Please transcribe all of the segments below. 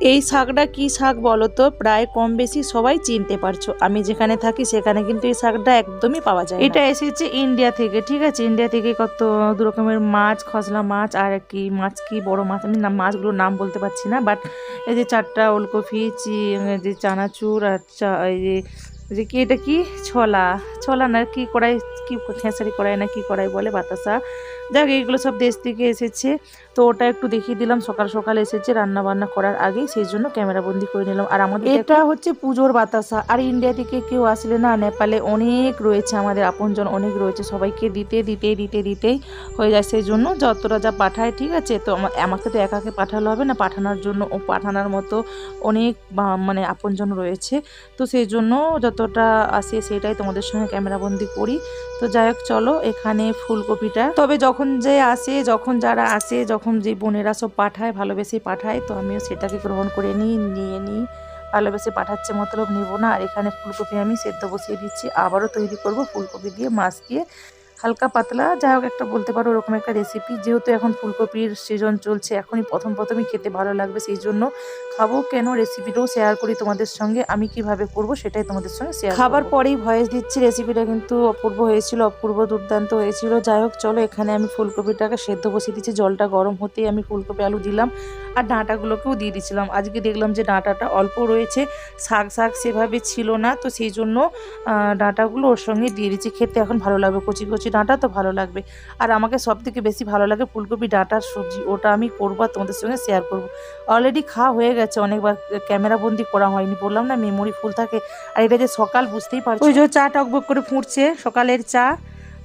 এই শাকটা কি শাক বলো তো? প্রায় কম বেশি সবাই চিনতে পারছ। আমি যেখানে থাকি সেখানে কিন্তু এই শাকটা একদমই পাওয়া যায় এটা এসেছে ইন্ডিয়া থেকে, ঠিক আছে? ইন্ডিয়া থেকে কত দু রকমের মাছ, খসলা মাছ আর কি, মাছ কি বড় মাছ? আমি মাছগুলোর নাম বলতে পারছি না বাট এই যে চারটা ওলকপি, চি যে চানাচুর আর এই যে যে কি, এটা কি? ছোলা। ছোলা না, কি কড়াই কি, খেসারি কড়াই না কি কড়াই বলে? বাতাসা। যাক এইগুলো সব দেশ থেকে এসেছে। তো ওটা একটু দেখিয়ে দিলাম সকাল সকাল এসেছে রান্না বান্না করার আগেই সেই জন্য ক্যামেরা বন্দি করে নিলাম। আর আমাদের এটা হচ্ছে পুজোর বাতাসা। আর ইন্ডিয়া থেকে কেউ আসলে না নেপালে অনেক রয়েছে আমাদের আপনজন অনেক রয়েছে সবাইকে দিতে দিতে দিতে দিতেই হয়ে যায়। সেই জন্য যতটা যা পাঠায় ঠিক আছে? তো আমা- আমাকে তো একাকে পাঠালে হবে না পাঠানোর জন্য ও পাঠানোর মতো অনেক মানে আপনজন রয়েছে। তো সেই জন্য যতটা আসে সেটাই তোমাদের সঙ্গে ক্যামেরা বন্দি করি। তো যাই হোক চলো এখানে ফুলকপিটা তবে যখন যে আসে, যখন যারা আসে, যখন যে বোনেরা সব পাঠায় ভালোবেসে পাঠায়, তো আমিও সেটাকে গ্রহণ করে নিই, নিয়ে নিই। ভালোবেসে পাঠাচ্ছে মতলব নেব না। আর এখানে ফুলকপি আমি সেদ্ধ বসিয়ে দিচ্ছি। আবারও তৈরি করব ফুলকপি দিয়ে মাছ দিয়ে। হালকা পাতলা। যাই হোক, একটা বলতে পারো, ওরকম একটা রেসিপি যেহেতু এখন ফুলকপির সিজন চলছে, এখনই প্রথম প্রথমই খেতে ভালো লাগবে, সেই জন্য খাব। কেন রেসিপিটাও শেয়ার করি তোমাদের সঙ্গে, আমি কীভাবে করব সেটাই তোমাদের সঙ্গে শেয়ার খাবার পরেই ভয়েস দিচ্ছি রেসিপিটা কিন্তু অপূর্ব হয়েছিল, অপূর্ব দুর্দান্ত হয়েছিল। যাই হোক, চলো, এখানে আমি ফুলকপিটাকে সেদ্ধ বসিয়ে দিচ্ছি। জলটা গরম হতেই আমি ফুলকপি, আলু দিলাম আর ডাঁটাগুলোকেও দিয়ে দিয়েছিলাম। আজকে দেখলাম যে ডাঁটাটা অল্প রয়েছে, শাক শাক সেভাবে ছিল না, তো সেই জন্য ডাঁটাগুলো ওর সঙ্গে দিয়ে দিচ্ছি। খেতে এখন ভালো লাগবে, কচি কচি ডাঁটা তো ভালো লাগবে। আর আমাকে সব থেকে বেশি ভালো লাগে ফুলকপি ডাঁটার সবজি। ওটা আমি করব আর তোমাদের সঙ্গে শেয়ার করব। অলরেডি খাওয়া হয়ে গেছে অনেকবার ক্যামেরা বন্দি করা হয়নি। বললাম না মেমোরি ফুল থাকে। আর এটা যে সকাল, বুঝতেই পারছ। ওই যে চা টকবক করে ফুটছে, সকালের চা।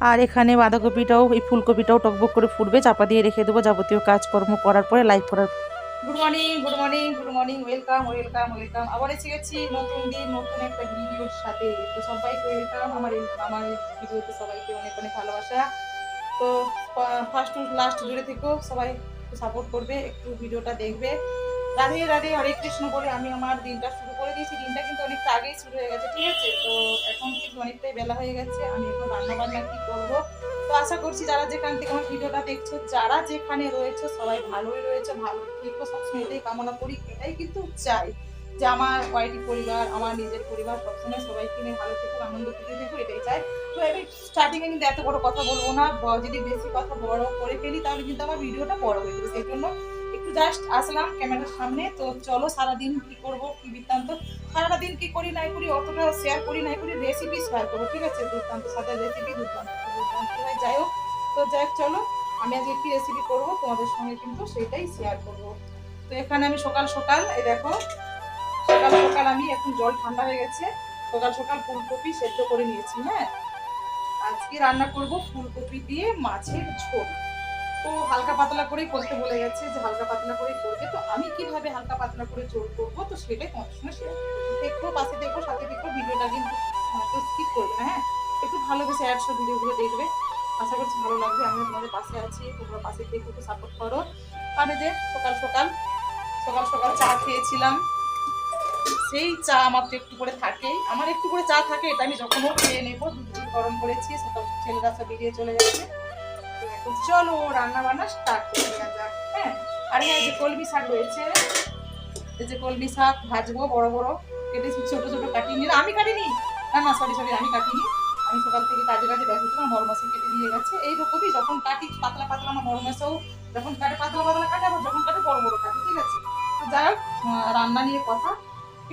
আর এখানে বাঁধাকপিটাও, এই ফুলকপিটাও টকবক করে ফুটবে। চাপা দিয়ে রেখে দেবো যাবতীয় কাজকর্ম করার পরে লাইভ করার good morning good morning good morning welcome welcome welcome আবার এসে গেছি নতুন দিন, নতুন একটা ভিডিওর সাথে। তো সবাইকে ওয়েলকাম আমার আমার ভিডিওতে সবাইকে অনেক অনেক ভালোবাসা। তো ফার্স্ট টু লাস্ট জুড়ে থেকেও সবাই সাপোর্ট করবে, একটু ভিডিওটা দেখবে। রাধে রাধে, হরে কৃষ্ণ বলে আমি আমার দিনটা শুরু করে দিয়েছি। দিনটা কিন্তু অনেকটা আগেই শুরু হয়ে গেছে, ঠিক আছে? তো এখন কিন্তু অনেকটাই বেলা হয়ে গেছে, আমি এখন রান্না বান্না কি করব? তো আশা করছি যারা যেখান থেকে আমার ভিডিওটা দেখছ, যারা যেখানে রয়েছে, সবাই ভালোই রয়েছে, ভালো থেকো, সবসময় এটাই কামনা করি, এটাই কিন্তু চাই যে আমার ওয়াইটি পরিবার, আমার নিজের পরিবার সবসময় সবাইকে নিয়ে ভালো থেকো আনন্দ থেকে থেকো এটাই চাই। তো আমি স্টার্টিংয়ে কিন্তু এত বড় কথা বলব না যদি বেশি কথা বড় করে ফেলি, তাহলে কিন্তু আমার ভিডিওটা বড় হয়ে যাবে। সেই জন্য একটু জাস্ট আসলাম ক্যামেরার সামনে, তো চলো সারাদিন কি করব, কি বৃত্তান্ত? সারাটা দিন কি করি, নাই করি, অতটা শেয়ার করি, নাই করি রেসিপি শেয়ার করব, ঠিক আছে? দুর্দান্ত সাথে রেসিপি দুর্দান্ত। যাই হোক, তো যাই হোক, চলো, আমি আজকে কি রেসিপি করব তোমাদের সঙ্গে কিন্তু সেটাই শেয়ার করব। তো এখানে আমি সকাল সকাল, এই দেখো, সকাল সকাল আমি এখন জল ঠান্ডা হয়ে গেছে, সকাল সকাল ফুলকপি সেদ্ধ করে নিয়েছি হ্যাঁ? আজকে রান্না করব ফুলকপি দিয়ে মাছের ঝোল। তো হালকা পাতলা করেই করতে বলে গেছে যে হালকা পাতলা করেই করবে, তো আমি কীভাবে হালকা পাতলা করে ঝোল করব, তো সেটাই তোমাদের সঙ্গে শেয়ার করব। দেখব পাশে দেখব সাথে দেখব ভিডিওটা কিন্তু স্কিপ করবে হ্যাঁ? একটু ভালোবেসে অ্যাডসব ভিডিওগুলো দেখবে। আশা করছি ভালো লাগবে। আমি তোমাদের পাশে আছি। তোমরা পাশে থেকে একটু সাপোর্ট করো। এই যে সকাল সকাল সকাল সকাল চা খেয়েছিলাম। সেই চা আমার তো একটু করে থাকেই। আমার একটু করে চা থাকে, এটা আমি যখন হোক খেয়ে নেব। দুধ গরম করেছি, সকাল ছেলেরা সব বেরিয়ে চলে যাচ্ছে চলো রান্না বান্না স্টার্ট করে দেওয়া যাক। হ্যাঁ আর যে কলমি শাক রয়েছে। এই যে কলমি শাক ভাজবো বড় বড়। কেটে ছোট ছোট কাটিয়ে নিলাম আমি কাটিনি। না না সরি সরি আমি কাটিনি। আমি সকাল থেকে কাজে কাজে ব্যস্ত ছিলাম বড় মাসে কেটে দিয়ে গেছে। এইরকমই যখন কাটি পাতলা পাতলা আমার বড় যখন কাটে, পাতলা পাতলা কাটে, আবার যখন কাটে বড় বড় কাটে, ঠিক আছে? তো যাই হোক রান্না নিয়ে কথা।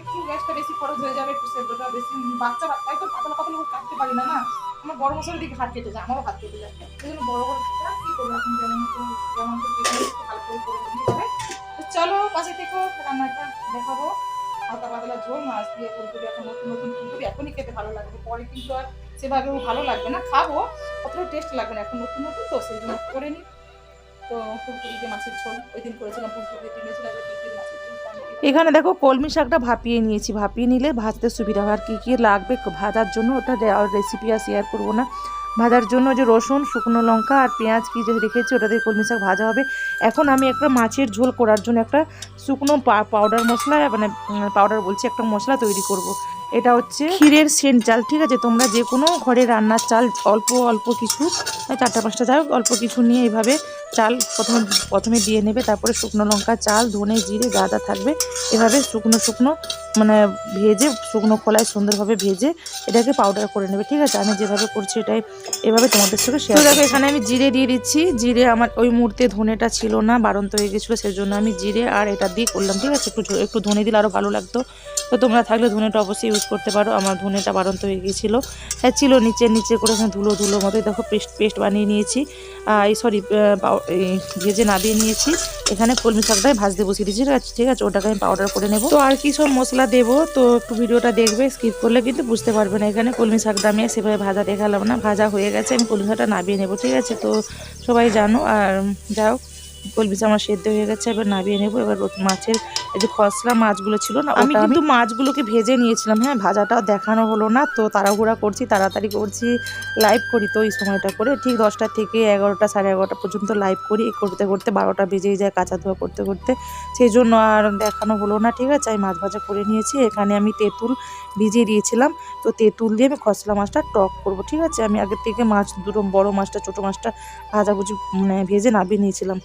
একটু গ্যাসটা বেশি খরচ হয়ে যাবে, একটু সেদ্ধটা বেশি। বাচ্চা বাচ্চা একদম পাতলা পাতলা করে কাটতে পারি না না? আমার বড় মশলার দিকে হাত কেটে যায়, আমারও হাত কেটে যায়। সেই জন্য বড় বড় কি করব এখন যেমন যেমন ভালো করে করে দিতে হবে তো চলো, পাশে থেকো, রান্নাটা দেখাবো। হালকা পাতলা ঝোল, মাছ দিয়ে ফুলকপি, এখন নতুন নতুন ফুলকপি, এখনই খেতে ভালো লাগবে, পরে কিন্তু আর সেভাবেও ভালো লাগবে না, খাব, অতটা টেস্ট লাগবে না, এখন নতুন নতুন তো, সেই জন্য করে নিই তো ফুলকপি দিয়ে মাছের ঝোল ওই দিন করেছিলাম ফুলকপি দিয়ে নিয়েছিলাম মাছের ঝোল এখানে দেখো কলমি শাকটা ভাপিয়ে নিয়েছি, ভাপিয়ে নিলে ভাজতে সুবিধা হয়। আর কী কী লাগবে ভাজার জন্য ওটা রেসিপি আর শেয়ার করব না। ভাজার জন্য যে রসুন, শুকনো লঙ্কা আর পেঁয়াজ কি যে রেখেছি, ওটা দিয়ে কলমি শাক ভাজা হবে। এখন আমি একটা মাছের ঝোল করার জন্য একটা শুকনো পাউডার মশলা মানে পাউডার বলছি, একটা মশলা তৈরি করব। এটা হচ্ছে ক্ষীরের সেন্ট চাল ঠিক আছে? তোমরা যে কোনো ঘরে রান্নার চাল অল্প অল্প কিছু এই চারটা পাঁচটা যাই অল্প কিছু নিয়ে এইভাবে চাল প্রথমে প্রথমে দিয়ে নেবে। তারপরে শুকনো লঙ্কা চাল ধনে জিরে যা যা থাকবে এভাবে শুকনো শুকনো মানে ভেজে শুকনো খোলায় সুন্দরভাবে ভেজে এটাকে পাউডার করে নেবে ঠিক আছে? আমি যেভাবে করছি এটাই এভাবে তোমাদের সঙ্গে শেয়ার দেখো এখানে আমি জিরে দিয়ে দিচ্ছি। জিরে আমার ওই মুহূর্তে ধনেটা ছিল না বাড়ন্ত হয়ে গেছিল সেই জন্য আমি জিরে আর এটা দিয়ে করলাম ঠিক আছে? একটু একটু ধনে দিলে আরও ভালো লাগতো। তো তোমরা থাকলে ধুনেটা অবশ্যই ইউজ করতে পারো। আমার ধুনেটা বাড়ন্ত হয়ে গিয়েছিল। হ্যাঁ ছিল নিচে নিচে করে ধুলো ধুলো মতোই দেখো পেস্ট পেস্ট বানিয়ে নিয়েছি। এই সরি ভেজে না দিয়ে নিয়েছি। এখানে কলমি শাকটাই ভাজতে বসিয়ে দিয়েছি। ঠিক আছে ঠিক আছে, ওটাকে আমি পাউডার করে নেব। তো আর কি সব মশলা দেবো? তো একটু ভিডিওটা দেখবে স্কিপ করলে কিন্তু বুঝতে পারবে না এখানে কলমি আমি আর সেভাবে ভাজা দেখালাম না। ভাজা হয়ে গেছে, আমি কলমি শাকটা নাবিয়ে নেব। ঠিক আছে, তো সবাই জানো। আর যাও শাক আমার সেদ্ধ হয়ে গেছে এবার নাবিয়ে নেব। এবার মাছের এই যে খসলা মাছগুলো ছিল না আমি কিন্তু মাছগুলোকে ভেজে নিয়েছিলাম হ্যাঁ ভাজাটাও দেখানো হলো না তো তাড়াহুড়া করছি তাড়াতাড়ি করছি লাইভ করি তো এই সময়টা করে। ঠিক দশটা থেকে এগারোটা সাড়ে এগারোটা পর্যন্ত লাইভ করি করতে করতে বারোটা বেজেই যায় কাঁচা ধোয়া করতে করতে। সেই জন্য আর দেখানো হলো না ঠিক আছে আমি মাছ ভাজা করে নিয়েছি। এখানে আমি তেঁতুল ভিজিয়ে দিয়েছিলাম তো তেঁতুল দিয়ে আমি খসলা মাছটা টক করব ঠিক আছে? আমি আগের থেকে মাছ দুটো বড় মাছটা ছোটো মাছটা ভাজাভুজি মানে ভেজে নামিয়ে নিয়েছিলাম।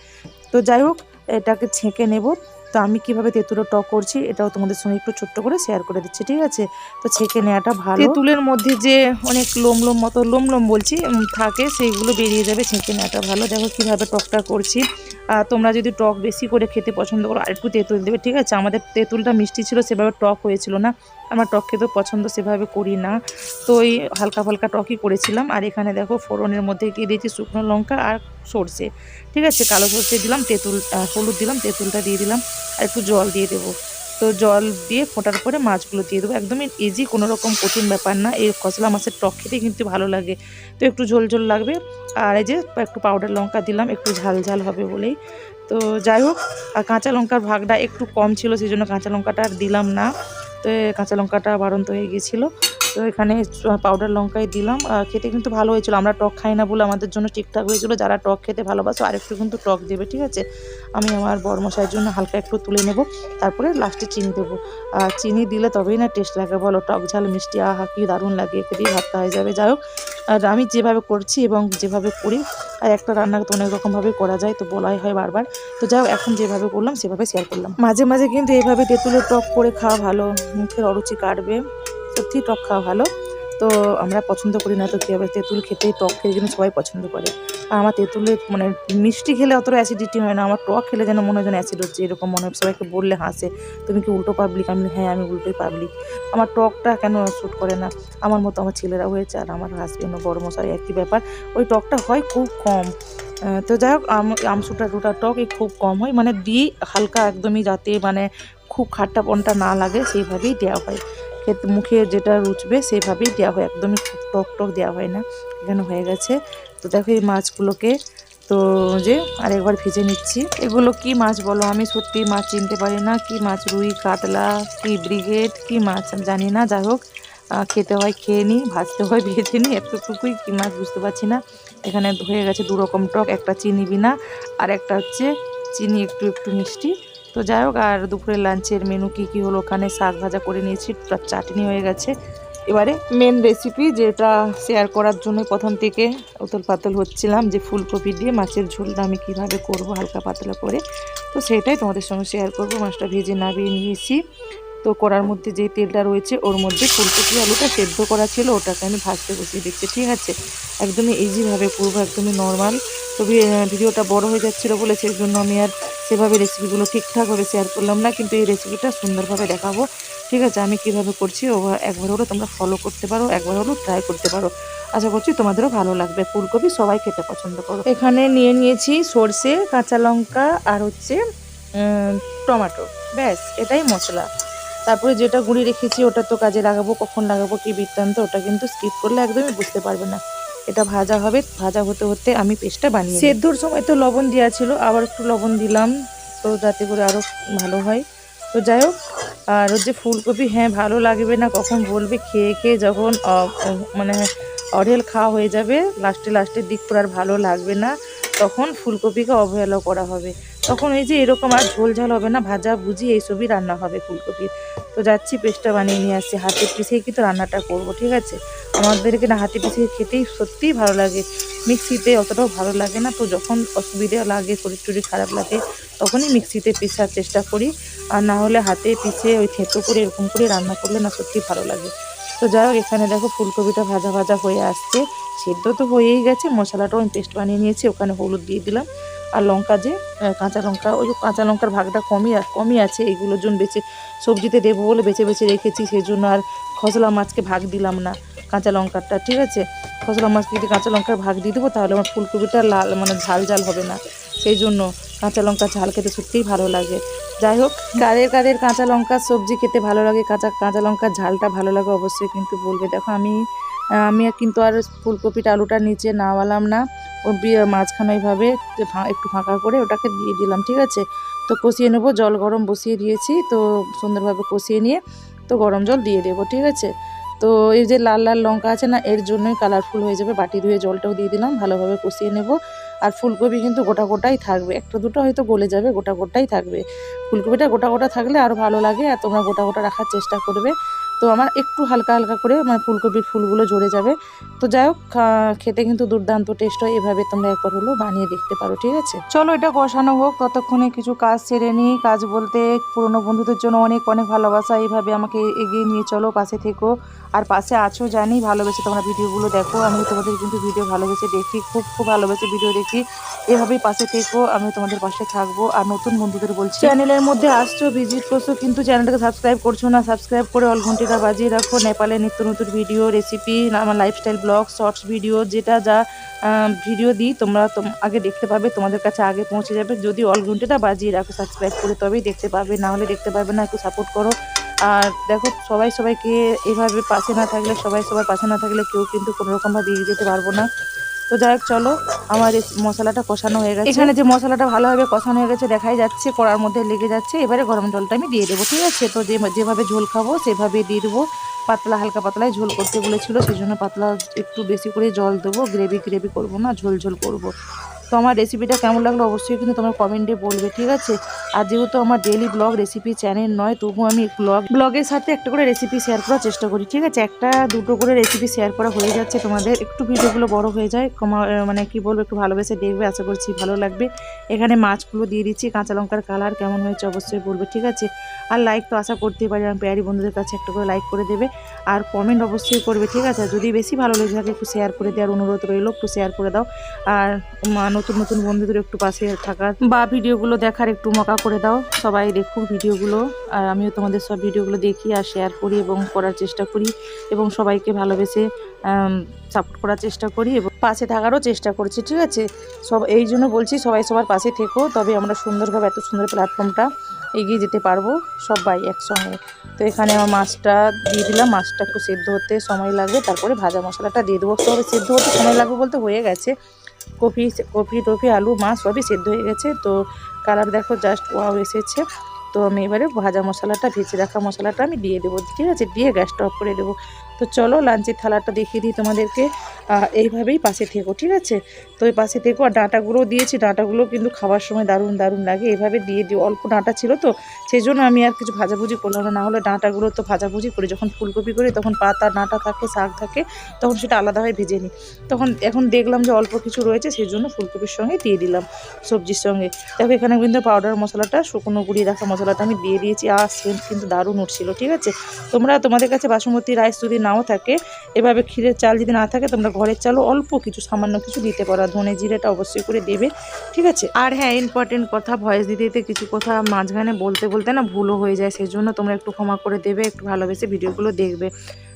তো যাই হোক, এটাকে ছেঁকে নেব। তো আমি কীভাবে তেঁতুলের টক করছি, এটাও তোমাদের সঙ্গে একটু ছোট্ট করে শেয়ার করে দিচ্ছি, ঠিক আছে? তো ছেঁকে নেওয়াটা ভালো। তেঁতুলের মধ্যে যে অনেক লোম লোম মতো, লোম লোম বলছি থাকে, সেইগুলো বেরিয়ে যাবে, ছেঁকে নেওয়াটা ভালো। দেখো কীভাবে টকটা করছি। তোমরা যদি টক বেশি করে খেতে পছন্দ করো, আরেকটু তেঁতুল দেবে, ঠিক আছে? আমাদের তেঁতুলটা মিষ্টি ছিল, সেভাবে টক হয়েছিল না। আমার টক খেতেও পছন্দ, সেভাবে করি না। তো ওই হালকা ফালকা টকই করেছিলাম। আর এখানে দেখো, ফোড়নের মধ্যে দিয়ে দিয়েছি শুকনো লঙ্কা আর সর্ষে, ঠিক আছে? কালো সর্ষে দিলাম, তেঁতুল হলুদ দিলাম, তেঁতুলটা দিয়ে দিলাম। আর একটু জল দিয়ে দেবো। তো জল দিয়ে ফোটার পরে মাছগুলো দিয়ে দেবো। একদমই ইজি কোনো রকম কঠিন ব্যাপার না। এই খসলা মাছের টক খেতে কিন্তু ভালো লাগে। তো একটু ঝোল ঝোল লাগবে। আর এই যে একটু পাউডার লঙ্কা দিলাম, একটু ঝাল ঝাল হবে বলেই। তো যাই হোক, আর কাঁচা লঙ্কার ভাগটা একটু কম ছিল, সেই জন্য কাঁচা লঙ্কাটা আর দিলাম না। তো কাঁচা লঙ্কাটা বাড়ন্ত হয়ে গিয়েছিল। তো এখানে পাউডার লঙ্কাই দিলাম। খেতে কিন্তু ভালো হয়েছিল। আমরা টক খাই না বলে আমাদের জন্য ঠিকঠাক হয়েছিল। যারা টক খেতে ভালোবাসো, আরেকটু কিন্তু টক দেবে, ঠিক আছে? আমি আমার বরমশাইয়ের জন্য হালকা একটু তুলে নেব। তারপরে লাস্টে চিনি দেবো। চিনি দিলে তবেই না টেস্ট লাগে, বলো? টক ঝাল মিষ্টি, আহা, কি দারুণ লাগে খেতেই ভাত খাওয়া যাবে। যাই হোক, আর আমি যেভাবে করছি এবং যেভাবে করি, আর একটা রান্না তো অনেক রকমভাবে করা যায়, তো বলাই হয় বারবার। তো হোক, এখন যেভাবে করলাম, সেভাবে শেয়ার করলাম। মাঝে মাঝে কিন্তু এইভাবে তেঁতুলের টক করে খাওয়া ভালো। মুখের অরুচি কাটবে। সত্যি টক খাওয়া ভালো। তো আমরা পছন্দ করি না, তো কী হবে? তেঁতুল খেতে টক খেতে যেন সবাই পছন্দ করে। আর আমার তেঁতুলের মানে মিষ্টি খেলে অতটা অ্যাসিডিটি হয় না, আমার টক খেলে যেন মনে হয় যেন অ্যাসিড হচ্ছে, এরকম মনে হয়, সবাইকে বললে হাসে, তুমি কি উল্টো পাবলিক আমি হ্যাঁ আমি উল্টোই পাবলিক আমার টকটা কেন শ্যুট করে না? আমার মতো আমার ছেলেরা হয়েছে আর আমার হাজবেন্ড বড় মশাই, একই ব্যাপার। ওই টকটা হয় খুব কম। তো যাই হোক, আম, আমসুটা টুটা টক এই খুব কম হয় মানে দিই হালকা একদমই যাতে মানে খুব খাট্টা পনটা না লাগে, সেইভাবেই দেওয়া হয়। খেতে মুখে যেটা রুচবে সেইভাবেই দেওয়া হয়, একদমই টক টক দেওয়া হয় না, এখানে হয়ে গেছে। তো দেখো এই মাছগুলোকে, তো যে আরেকবার ভেজে নিচ্ছি। এগুলো কি মাছ বলো? আমি সত্যি মাছ চিনতে পারি না। কি মাছ রুই, কাতলা, কি ব্রিগেড, কি মাছ আমি জানি না। যাই হোক খেতে হয়, খেয়ে নিই, ভাজতে হয়, ভেজে নিই, এতটুকুই কি মাছ বুঝতে পারছি না। এখানে হয়ে গেছে দু রকম টক, একটা চিনি বিনা, আর একটা হচ্ছে চিনি একটু একটু মিষ্টি। তো যাই হোক, আর দুপুরের লাঞ্চের মেনু কি কি হলো? ওখানে শাক ভাজা করে নিয়েছি চাটনি হয়ে গেছে। এবারে মেন রেসিপি যেটা শেয়ার করার জন্য প্রথম থেকে উতল পাতল হচ্ছিলাম, যে ফুলকপি দিয়ে মাছের ঝোলটা আমি কীভাবে করব, হালকা পাতলা করে। তো সেটাই তোমাদের সঙ্গে শেয়ার করব। মাছটা ভেজে নামিয়ে নিয়েছি। তো কড়ার মধ্যে যে তেলটা রয়েছে, ওর মধ্যে ফুলকপি, আলুটা সেদ্ধ করা ছিল, ওটাকে আমি ভাজতে বসিয়ে দিচ্ছি। ঠিক আছে? একদমই ইজিভাবে করব একদমই নর্মাল তো ভি- ভিডিওটা বড় হয়ে যাচ্ছিল বলে সেই জন্য আমি আর সেভাবে রেসিপিগুলো ঠিকঠাকভাবে শেয়ার করলাম না, কিন্তু এই রেসিপিটা সুন্দরভাবে দেখাবো। ঠিক আছে? আমি কীভাবে করছি, ও একবার হলো তোমরা ফলো করতে পারো, একবার হলো ট্রাই করতে পারো। আশা করছি তোমাদেরও ভালো লাগবে। ফুলকপি সবাই খেতে পছন্দ করো। এখানে নিয়ে নিয়েছি সর্ষে, কাঁচা লঙ্কা আর হচ্ছে টমেটো। ব্যাস, এটাই মশলা। তারপরে যেটা গুঁড়ি রেখেছি ওটা তো কাজে লাগাবো, কখন লাগাবো, কি বৃত্তান্ত, ওটা কিন্তু স্কিপ করলে একদমই বুঝতে পারবে না। এটা ভাজা হবে, ভাজা হতে হতে আমি পেস্টটা বানিয়ে সেদ্ধর সময় তো লবণ দেওয়া ছিল, আবার একটু লবণ দিলাম, তো যাতে করে আরও ভালো হয়। তো যাই হোক, আর হচ্ছে ফুলকপি হ্যাঁ ভালো লাগবে না, কখন বলবে, খেয়ে খেয়ে যখন মানে অঢেল খাওয়া হয়ে যাবে, লাস্টে লাস্টের দিক করে আর ভালো লাগবে না। তখন ফুলকপিকে অবহেলা করা হবে। তখন এই যে এরকম আর ঝোল ঝাল হবে না, ভাজা, ভুজি এইসবই রান্না হবে ফুলকপির। তো যাচ্ছি, পেস্টটা বানিয়ে নিয়ে আসছি। হাতে পিষেই কিন্তু রান্নাটা করব, ঠিক আছে? আমাদেরকে না হাতে পিষে খেতেই সত্যিই ভালো লাগে। মিক্সিতে অতটাও ভালো লাগে না, তো যখন অসুবিধা লাগে, শরীর টরীর খারাপ লাগে, তখনই মিক্সিতে পিসার চেষ্টা করি। আর না হলে হাতে পিষে ওই থেঁতো করে এরকম করে রান্না করলে না সত্যি ভালো লাগে। তো যাই হোক, এখানে দেখো ফুলকপিটা ভাজা ভাজা হয়ে আসছে। সেদ্ধ তো হয়েই গেছে, মশলাটাও আমি পেস্ট বানিয়ে নিয়েছি, ওখানে হলুদ দিয়ে দিলাম। আর লঙ্কা যে কাঁচা লঙ্কা, ওই কাঁচা লঙ্কার ভাগটা কমই কমই আছে এইগুলোর জন্য বেছে সবজিতে দেবো বলে বেছে বেছে রেখেছি সেই জন্য আর খসলা মাছকে ভাগ দিলাম না। কাঁচা লঙ্কারটা ঠিক আছে? খসলা মাছকে যদি কাঁচা লঙ্কার ভাগ দিয়ে দেবো, তাহলে আমার ফুলকপিটা লাল মানে ঝাল ঝাল হবে না। সেই জন্য কাঁচা লঙ্কা ঝাল খেতে সত্যিই ভালো লাগে। যাই হোক, কাদের কাদের কাঁচা লঙ্কার সবজি খেতে ভালো লাগে, কাঁচা কাঁচা লঙ্কার ঝালটা ভালো লাগে, অবশ্যই কিন্তু বলবে। দেখো, আমি আমি কিন্তু আর ফুলকপিটা আলুটা নিচে নামালাম না। ও বি- মাঝখানে ওইভাবে একটু ফাঁকা করে ওটাকে দিয়ে দিলাম, ঠিক আছে? তো কষিয়ে নেব, জল গরম বসিয়ে দিয়েছি, তো সুন্দরভাবে কষিয়ে নিয়ে তো গরম জল দিয়ে দেবো, ঠিক আছে? তো এই যে লাল লাল লঙ্কা আছে না, এর জন্যই কালারফুল হয়ে যাবে। বাটি ধুয়ে জলটাও দিয়ে দিলাম, ভালোভাবে কষিয়ে নেব। আর ফুলকপি কিন্তু গোটা গোটাই থাকবে। একটা দুটো হয়তো গলে যাবে, গোটা গোটাই থাকবে। ফুলকপিটা গোটা গোটা থাকলে আরও ভালো লাগে আর তোমরা গোটা গোটা রাখার চেষ্টা করবে। তো আমার একটু হালকা হালকা করে মানে ফুলকপির ফুলগুলো ঝরে যাবে। তো যাই হোক খেতে কিন্তু দুর্দান্ত টেস্ট হয়। এভাবে তোমরা একবার হলো বানিয়ে দেখতে পারো, ঠিক আছে? চলো এটা কষানো হোক। ততক্ষণে কিছু কাজ সেরে নিই। কাজ বলতে পুরনো বন্ধুদের জন্য অনেক অনেক ভালোবাসা। এইভাবে আমাকে এগিয়ে নিয়ে চলো, পাশে থেকো। আর পাশে আছো জানি, ভালোবেসে তোমরা ভিডিওগুলো দেখো। আমি তোমাদের কিন্তু ভিডিও ভালোবেসে দেখি, খুব খুব ভালোবেসে ভিডিও দেখি। এভাবেই পাশে থেকো, আমি তোমাদের পাশে থাকব। আর নতুন বন্ধুদের বলছি, চ্যানেলের মধ্যে আসছো ভিজিট করছ, কিন্তু চ্যানেলটাকে সাবস্ক্রাইব করছ না সাবস্ক্রাইব করে অল ঘন্টিটা বাজিয়ে রাখো। নেপালে নিত্য নতুন ভিডিও রেসিপি আমার লাইফস্টাইল ব্লগ শর্টস ভিডিও যেটা যা ভিডিও দিই, তোমরা তোম- আগে দেখতে পাবে, তোমাদের কাছে আগে পৌঁছে যাবে। যদি অল ঘন্টিটা বাজিয়ে রাখো সাবস্ক্রাইব করে তবেই দেখতে পাবে, না হলে দেখতে পাবে না, একটু সাপোর্ট করো। আর দেখো, সবাই সবাইকে এভাবে পাশে না থাকলে, সবাই সবার পাশে না থাকলে কেউ কিন্তু কোনো রকমভাবে এগিয়ে যেতে পারব না। তো যাই হোক, চলো, আমার এই মশলাটা কষানো হয়ে গেছে। এখানে যে মশলাটা ভালোভাবে কষানো হয়ে গেছে, দেখাই যাচ্ছে, কড়ার মধ্যে লেগে যাচ্ছে। এবারে গরম জলটা আমি দিয়ে দেবো, ঠিক আছে? তো যে, যেভাবে ঝোল খাব, সেভাবে দিয়ে দেবো। পাতলা, হালকা পাতলায় ঝোল করতে বলেছিল সেই জন্য পাতলা একটু বেশি করে জল দেবো। গ্রেভি গ্রেভি করব না, ঝোল ঝোল করব। তো আমার রেসিপিটা কেমন লাগল অবশ্যই কিন্তু তোমার কমেন্টে বলবে, ঠিক আছে? আর যেহেতু আমার ডেলি ব্লগ রেসিপি চ্যানেল নয় তবুও আমি ব্লগ ব্লগের সাথে একটা করে রেসিপি শেয়ার করার চেষ্টা করি, ঠিক আছে? একটা, দুটো করে রেসিপি শেয়ার করা হয়ে যাচ্ছে তোমাদের, একটু ভিডিওগুলো বড় হয়ে যায় মানে কি বলব, একটু ভালোবেসে দেখবে, আশা করছি ভালো লাগবে। এখানে মাছগুলো দিয়ে দিচ্ছি, কাঁচা লঙ্কার কালার কেমন হয়েছে অবশ্যই বলবে, ঠিক আছে? আর লাইক তো আশা করতেই পারি, আমার প্যারি বন্ধুদের কাছে একটা করে লাইক করে দেবে। আর কমেন্ট অবশ্যই করবে, ঠিক আছে? যদি বেশি ভালো লেগে থাকে, একটু শেয়ার করে দেওয়ার অনুরোধ রইল, একটু শেয়ার করে দাও। আর নতুন নতুন বন্ধুদের একটু পাশে থাকার বা ভিডিওগুলো দেখার একটু মকা করে দাও। সবাই দেখুক ভিডিওগুলো। আর আমিও তোমাদের সব ভিডিওগুলো দেখি আর শেয়ার করি এবং করার চেষ্টা করি এবং সবাইকে ভালোবেসে সাপোর্ট করার চেষ্টা করি এবং পাশে থাকারও চেষ্টা করছি, ঠিক আছে? সব, এই জন্য বলছি সবাই সবার পাশে থেকো, তবে আমরা সুন্দরভাবে এত সুন্দর প্ল্যাটফর্মটা এগিয়ে যেতে পারব সবাই একসঙ্গে। তো এখানে আমার মাছটা দিয়ে দিলাম, মাছটা একটু সেদ্ধ হতে সময় লাগবে, তারপরে ভাজা মশলাটা দিয়ে দেবো। তবে সেদ্ধ হতে সময় লাগবে বলতে হয়ে গেছে। কপি কপি টপি, আলু, মাছ সবই সেদ্ধ হয়ে গেছে। তো কালার দেখো জাস্ট ওয়াও এসেছে। তো আমি এবারে ভাজা মশলাটা, ভেজে রাখা মশলাটা আমি দিয়ে দেবো, ঠিক আছে? দিয়ে গ্যাসটা অফ করে দেবো। তো চলো লাঞ্চের থালাটা দেখিয়ে দিই তোমাদেরকে। এইভাবেই পাশে থেকো, ঠিক আছে? ওই পাশে থেকো আর ডাঁটাগুলো দিয়েছি। ডাঁটাগুলো কিন্তু খাওয়ার সময় দারুণ দারুণ লাগে। এভাবে দিয়ে দিও অল্প ডাঁটা ছিল তো সেই জন্য আমি আর কিছু ভাজাভুজি করলাম না। হলে ডাঁটাগুলো তো ভাজাভুজি করি। যখন ফুলকপি করি, তখন পাতা, ডাঁটা থাকে, শাক থাকে, তখন সেটা আলাদাভাবে ভেজে নিই। তখন এখন দেখলাম যে অল্প কিছু রয়েছে সেই জন্য ফুলকপির সঙ্গে দিয়ে দিলাম সবজির সঙ্গে। দেখো, এখানে কিন্তু পাউডার মশলাটা, শুকনো গুঁড়িয়ে রাখা মশলাটা আমি দিয়ে দিয়েছি। আর সেন্ট কিন্তু দারুণ উঠছিল, ঠিক আছে? তোমরা তোমাদের কাছে বাসমতি রাইস যদি নাও থাকে, এভাবে ক্ষীরের চাল যদি না থাকে, তোমরা ঘরের চালও অল্প কিছু, সামান্য কিছু দিতে পারো। ধনে জিরেটা অবশ্যই করে দেবে ঠিক আছে? আর হ্যাঁ ইম্পর্টেন্ট কথা, ভয়েস দিতে দিতে কিছু কথা মাঝখানে বলতে বলতে না ভুলও হয়ে যায় সেই জন্য তোমরা একটু ক্ষমা করে দেবে, একটু ভালোবেসে ভিডিওগুলো দেখবে।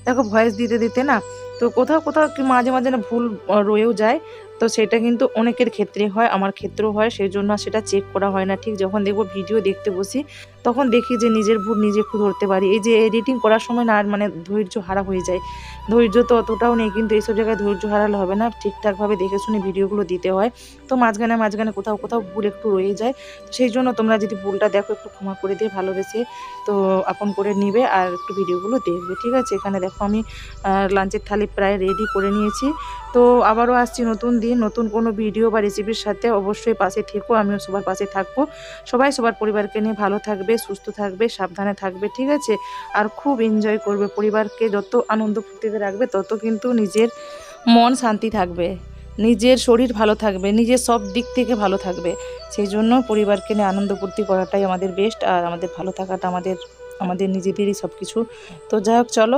দেখো, ভয়েস দিতে দিতে না তো কোথাও কোথাও মাঝে মাঝে না ভুল রয়েও যায় তো সেটা কিন্তু অনেকের ক্ষেত্রে হয়, আমার ক্ষেত্রেও হয় সেই জন্য সেটা চেক করা হয় না। ঠিক যখন দেখব ভিডিও দেখতে বসি, তখন দেখি যে নিজের ভুল নিজে একটু ধরতে পারি। এই যে এডিটিং করার সময় না আর মানে ধৈর্য হারা হয়ে যায়। ধৈর্য তো অতটাও নেই, কিন্তু এইসব জায়গায় ধৈর্য হারালে হবে না। ঠিকঠাকভাবে দেখে শুনে ভিডিওগুলো দিতে হয়। তো মাঝখানে মাঝখানে কোথাও কোথাও ভুল একটু রয়ে যায়। সেই জন্য তোমরা যদি ভুলটা দেখো, একটু ক্ষমা করে দিয়ে ভালোবেসে তো আপন করে নিবে আর একটু ভিডিওগুলো দেখবে। ঠিক আছে? এখানে দেখো আমি লাঞ্চের থালি প্রায় রেডি করে নিয়েছি। তো আবারও আসছি নতুন দিন নতুন কোনো ভিডিও বা রেসিপির সাথে অবশ্যই পাশে থেকো। আমিও সবার পাশে থাকব। সবাই সবার পরিবারকে নিয়ে ভালো থাকবে, সুস্থ থাকবে, সাবধানে থাকবে, ঠিক আছে? আর খুব এনজয় করবে পরিবারকে। যত আনন্দ ফুর্তিতে রাখবে, তত কিন্তু নিজের মন শান্তি থাকবে। নিজের শরীর ভালো থাকবে, নিজের সব দিক থেকে ভালো থাকবে। সেই জন্য পরিবারকে নিয়ে আনন্দ ফুর্তি করাটাই আমাদের বেস্ট আর আমাদের ভালো থাকাটা আমাদের আমাদের নিজেদেরই সব কিছু তো যাই হোক, চলো।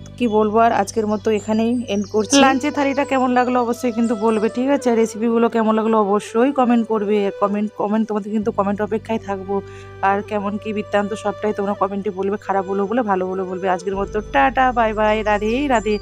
কি বলব আর আজকের মতো এখানেই এন্ড করছি। লাঞ্চের থালিটা কেমন লাগল অবশ্যই কিন্তু বলবে, ঠিক আছে? রেসিপিগুলো কেমন লাগল অবশ্যই কমেন্ট করবে। কমেন্ট কমেন্ট তোমাদের কিন্তু কমেন্ট অপেক্ষায় থাকব। আর কেমন কি বৃত্তান্ত সবটাই তোমরা কমেন্টে বলবে, খারাপ হলো বলে ভালো হলো বলবে। আজকের মতো tata bye bye Radhe Radhe.